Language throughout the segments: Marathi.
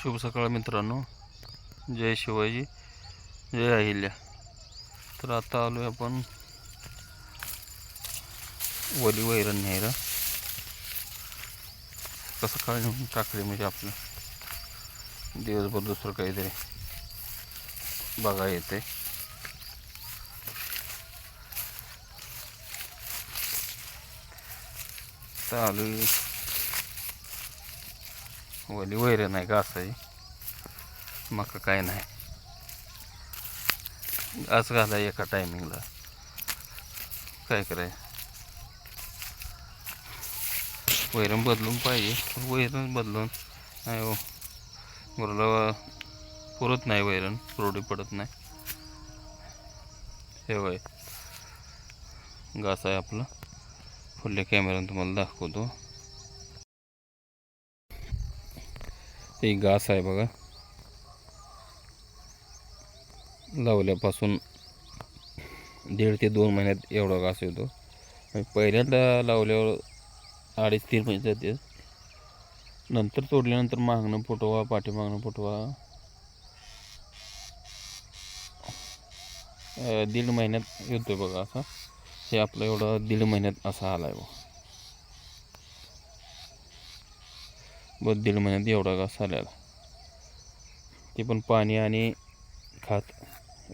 शुभ सकाळ मित्रांनो. जय शिवाजी जय अहिल्या. तर आता आलो आहे आपण वली वैरण न्यायला कसं काय नेऊन टाकले म्हणजे आपलं? दिवसभर दुसरं काहीतरी बघा येते तर आलो वली वैरण आहे का असं मका काय नाही. आज घाला एका टायमिंगला काय कराय वैरण बदलून पाहिजे. वैरण बदलून नाही हो. गुरुला पुरत नाही वैरण. पुरडी पडत नाही. हे वय. घास आहे आपलं. फुल्ल्या कॅमेऱ्यानं तुम्हाला दाखवतो. हे घास आहे बघा. लावल्यापासून दीड ते दोन महिन्यात एवढा घास येतो. पहिल्यांदा लावल्यावर अडीच तीन महिने जाते नंतर तोडल्यानंतर मागणं फुटवा पाठीमागणं फुटवा. दीड महिन्यात येतो बघा असा. हे आपलं एवढं दीड महिन्यात असा आला आहे बघा. ब दीड महिन्यात एवढा घास आलेला. ते पण पाणी आणि खात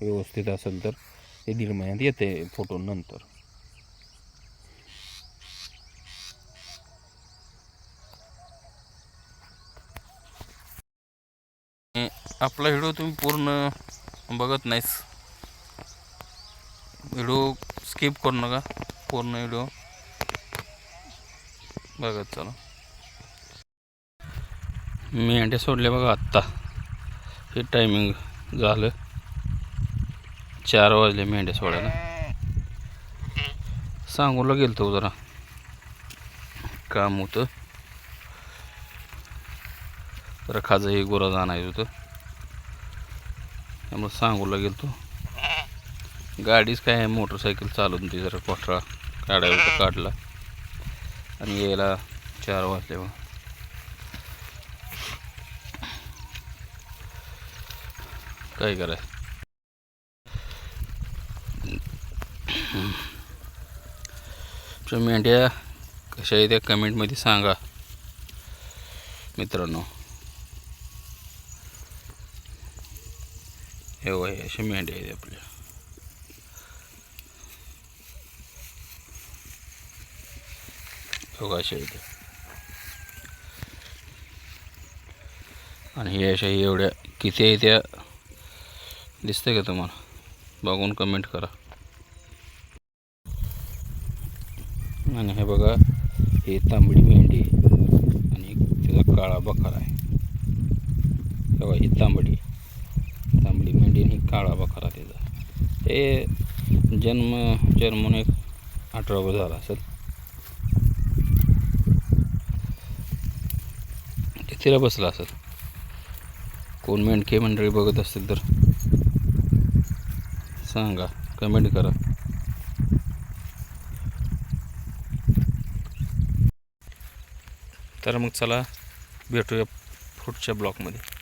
व्यवस्थित असेल तर ते दीड महिन्यात येते फोटो नंतर. आपला व्हिडिओ तुम्ही पूर्ण बघत नाहीस. व्हिडिओ स्किप करू नका. पूर्ण व्हिडिओ बघत चला. मेंढ्या सोडल्या बघा आत्ता. हे टायमिंग झालं. चार वाजले मेंढ्या सोडायला. सांगूला गेलतो जरा. काम होतं. जरा खाजं हे गुराज आणायचं होतं. त्यामुळे सांगूला गेलतो. गाडीच काय आहे? मोटरसायकल चालवून ती जरा कोठरा काढायला काढला. आणि यायला चार वाजले मग काय कराय तुमच्या मेंढ्या कशा आहे त्या कमेंटमध्ये सांगा. मित्रांनो. हे वय अशा मेंढ्या आहेत आपल्या. बघा अशा इथे आणि हे अशा एवढ्या किती आहे त्या दिसतंय का तुम्हाला? बघून कमेंट करा. आणि हे बघा हे तांबडी मेंढी आणि त्याचा काळा बकार आहे. बघा ही तांबडी. तांबडी मेंढी आणि ही काळा बखारा त्याचा हे जन्म जन्मून एक अठरा वर्ष झाला असेल. ते तिला बसला असेल. कोण मेंढके मंडळी बघत असतील तर. सांगा कमेंट करा. तर मग चला भेटूया पुढच्या ब्लॉकमध्ये